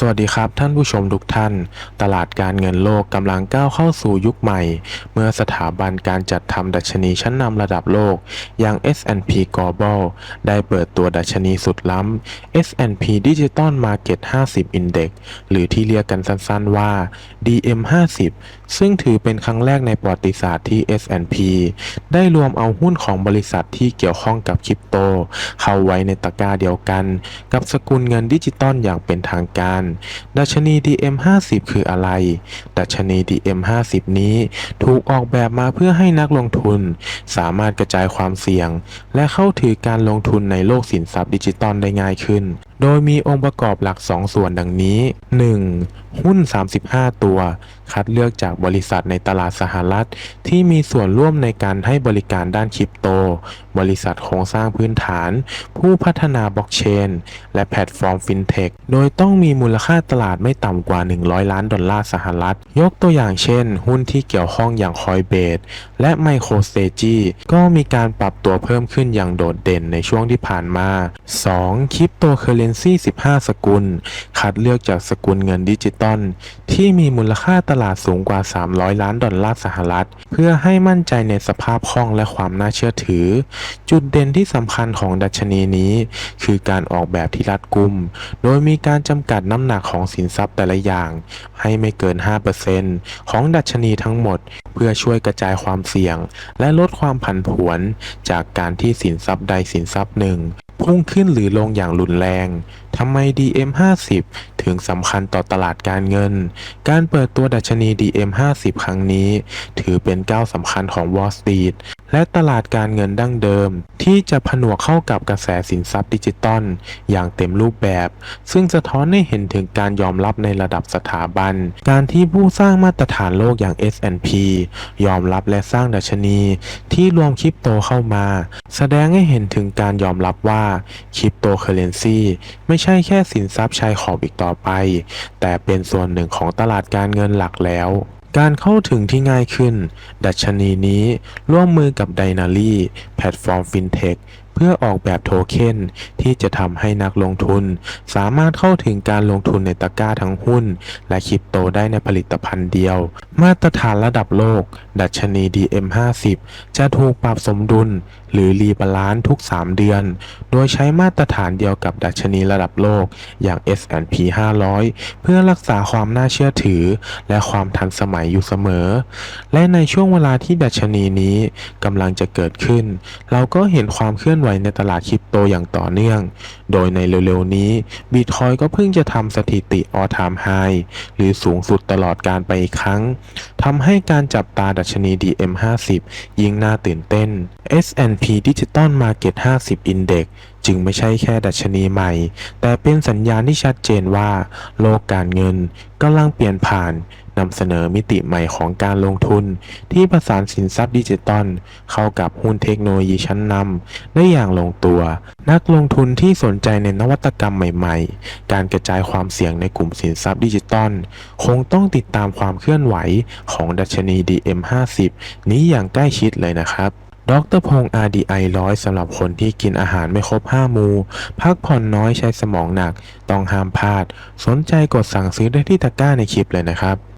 สวัสดีครับท่านผู้ชมทุกท่าน ตลาดการเงินโลกกำลังก้าวเข้าสู่ยุคใหม่ เมื่อสถาบันการจัดทำดัชนีชั้นนำระดับโลก อย่าง S&P Global ได้เปิดตัวดัชนีสุดล้ำ S&P Digital Market 50 Index หรือที่เรียกกันสั้นๆว่า DM50 ซึ่งถือเป็นครั้งแรกในประวัติศาสตร์ที่ S&P ได้รวมเอาหุ้นของบริษัทที่เกี่ยวข้องกับคริปโต เข้าไว้ในตะกร้าเดียวกัน กับสกุลเงินดิจิตอลอย่างเป็นทางการดัชนี DM50 คืออะไร ดัชนี DM50 นี้ถูกออกแบบมาเพื่อให้นักลงทุน สามารถกระจายความเสี่ยง และเข้าถึงการลงทุนในโลกสินทรัพย์ดิจิตอลได้ง่ายขึ้น โดยมีองค์ประกอบหลัก 2 ส่วนดังนี้ 1. หุ้น 35 ตัว คัดเลือกจากบริษัทในตลาดสหรัฐ ที่มีส่วนร่วมในการให้บริการด้านคริปโต บริษัทโครงสร้างพื้นฐาน ผู้พัฒนาบล็อกเชน และแพลตฟอร์มฟินเทค โดยต้องมีมูลค่าตลาดไม่ต่ำกว่า 100 ล้านดอลลาร์สหรัฐ ยกตัวอย่างเช่น หุ้นที่เกี่ยวข้องอย่างคอยเบสและ MicroStrategy ก็มีการปรับตัวเพิ่มขึ้นอย่างโดดเด่นในช่วงที่ผ่านมา 2. คริปโตเคเรนซี15 สกุล คัดเลือกจากสกุลเงินดิจิตอลที่มีมูลค่าตลาดสูงกว่า 300 ล้านดอลลาร์สหรัฐ เพื่อให้มั่นใจในสภาพคล่องและความน่าเชื่อถือ จุดเด่นที่สำคัญของดัชนีนี้ คือการออกแบบที่รัดกุม โดยมีการจำกัดน้ำหนักของสินทรัพย์แต่ละอย่าง ให้ไม่เกิน 5%ของดัชนีทั้งหมด เพื่อช่วยกระจายความเสี่ยง และลดความผันผวน จากการที่สินทรัพย์ใดสินทรัพย์หนึ่ง พุ่งขึ้นหรือลงอย่างรุนแรง ทำไม DM50 ถึงสำคัญต่อตลาดการเงิน การเปิดตัวดัชนี DM50 ครั้งนี้ ถือเป็นก้าวสำคัญของ Wall Street และตลาดการเงินดั้งเดิม ที่จะผนวกเข้ากับกระแสสินทรัพย์ดิจิตอลอย่างเต็มรูปแบบ ซึ่งสะท้อนให้เห็นถึงการยอมรับในระดับสถาบัน การที่ผู้สร้างมาตรฐานโลกอย่าง S&P ยอมรับและสร้างดัชนี ที่รวมคริปโตเข้ามา แสดงให้เห็นถึงการยอมรับว่าคริปโตเคอเรนซีไม่ใช่แค่สินทรัพย์ชายขอบอีกต่อไป แต่เป็นส่วนหนึ่งของตลาดการเงินหลักแล้วการเข้าถึงที่ง่ายขึ้น ดัชนีนี้ร่วมมือกับไดนารีแพลตฟอร์มฟินเทค พื่อออกแบบโทเค็นที่จะทำให้นักลงทุน สามารถเข้าถึงการลงทุนในตะกร้าทั้งหุ้น และคริปโตได้ในผลิตภัณฑ์เดียว มาตรฐานระดับโลก ดัชนี DM50 จะถูกปรับสมดุล หรือรีบาลานซ์ทุก 3 เดือน โดยใช้มาตรฐานเดียวกับดัชนีระดับโลกอย่าง S&P 500 เพื่อรักษาความน่าเชื่อถือ และความทันสมัยอยู่เสมอ และในช่วงเวลาที่ดัชนีนี้กำลังจะเกิดขึ้น เราก็เห็นความเคลื่อนไหวในตลาดคริปโตอย่างต่อเนื่อง โดยในเร็วๆนี้บิตคอยก็เพิ่งจะทำสถิติออทามไฮหรือสูงสุดตลอดการไปอีกครั้งทำให้การจับตาดัชนี DM50 ยิ่งน่าตื่นเต้น S&P Digital Market 50 Index จึงไม่ใช่แค่ดัชนีใหม่ แต่เป็นสัญญาณที่ชัดเจนว่า โลกการเงินกำลังเปลี่ยนผ่านนำเสนอมิติใหม่ของการลงทุน ที่ประสานสินทรัพย์ดิจิตอลเข้ากับหุ้นเทคโนโลยีชั้นนำได้อย่างลงตัว นักลงทุนที่สนใจในนวัตกรรมใหม่ๆ การกระจายความเสี่ยงในกลุ่มสินทรัพย์ดิจิตอลคงต้องติดตามความเคลื่อนไหวของดัชนี DM50 นี้อย่างใกล้ชิดเลยนะครับ ดรพงษ์ RDI ร้อยสำหรับคนที่กินอาหารไม่ครบ5หมู่พักผ่อนน้อยใช้สมองหนัก ต้องห้ามพลาด สนใจกดสั่งซื้อได้ที่ตะกร้าในคลิปเลยนะครับ